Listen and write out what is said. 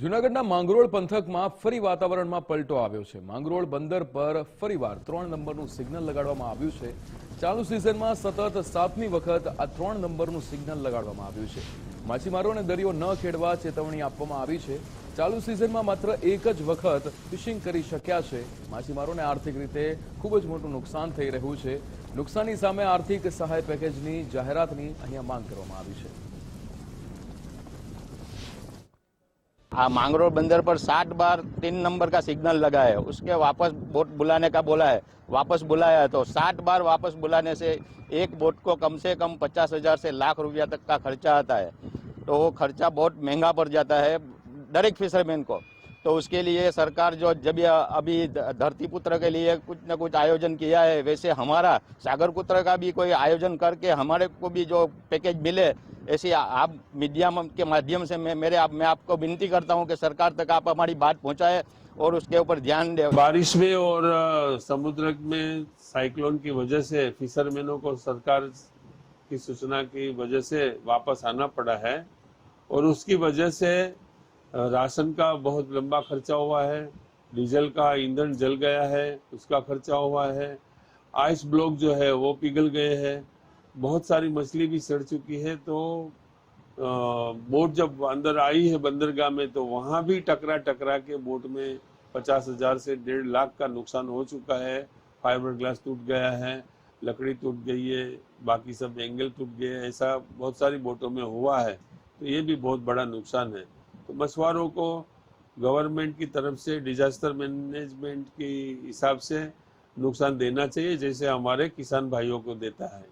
જૂનાગઢના માંગરોળ પંથકમાં ફરી વાતાવરણમાં પલટો આવ્યો છે. માંગરોળ બંદર પર ફરીવાર ત્રણ નંબરનું સિગ્નલ લગાડવામાં આવ્યું છે. ચાલુ સિઝનમાં સતત સાતમી વખત આ ત્રણ નંબરનું સિગ્નલ લગાડવામાં આવ્યું છે. માછીમારોને દરિયો ન ખેડવા ચેતવણી આપવામાં આવી છે. ચાલુ સિઝનમાં માત્ર એક જ વખત ફિશિંગ કરી શક્યા છે. માછીમારોને આર્થિક રીતે ખૂબ જ મોટું નુકસાન થઈ રહ્યું છે. નુકસાની સામે આર્થિક સહાય પેકેજની જાહેરાતની અહીંયા માંગ કરવામાં આવી છે. हाँ मांगरोळ बंदर पर साठ बार तीन नंबर का सिग्नल लगा है। उसके वापस बोट बुलाने का बोला है। वापस बुलाया है तो साठ बार वापस बुलाने से एक बोट को कम से कम पचास हज़ार से लाख रुपया तक का खर्चा आता है। तो वो खर्चा बहुत महँगा पड़ जाता है एक फिशरमैन को। तो उसके लिए सरकार जो जब अभी धरती पुत्र के लिए कुछ न कुछ आयोजन किया है, वैसे हमारा सागर पुत्र का भी कोई आयोजन करके हमारे को भी जो पैकेज मिले ऐसी आप मीडिया के माध्यम से मैं, मेरे आप, मैं आपको विनती करता हूँ कि सरकार तक आप हमारी बात पहुँचाए और उसके ऊपर ध्यान दें। बारिश में और समुद्र में साइक्लोन की वजह से, फिशरमैनों को सरकार की सूचना की वजह से वापस आना पड़ा है और उसकी वजह से राशन का बहुत लंबा खर्चा हुआ है, डीजल का ईंधन जल गया है, उसका खर्चा हुआ है, आइस ब्लॉक जो है वो पिघल गए हैं। बहुत सारी मछली भी सड़ चुकी है तो बोट जब अंदर आई है बंदरगाह में तो वहाँ भी टकरा टकरा के बोट में पचास हज़ार से डेढ़ लाख का नुकसान हो चुका है। फाइबर ग्लास टूट गया है, लकड़ी टूट गई है, बाकी सब एंगल टूट गए ऐसा बहुत सारी बोटों में हुआ है तो ये भी बहुत बड़ा नुकसान है। तो मछुआरों को गवर्नमेंट की तरफ़ से, डिजास्टर मैनेजमेंट के हिसाब से नुकसान देना चाहिए, जैसे हमारे किसान भाइयों को देता है।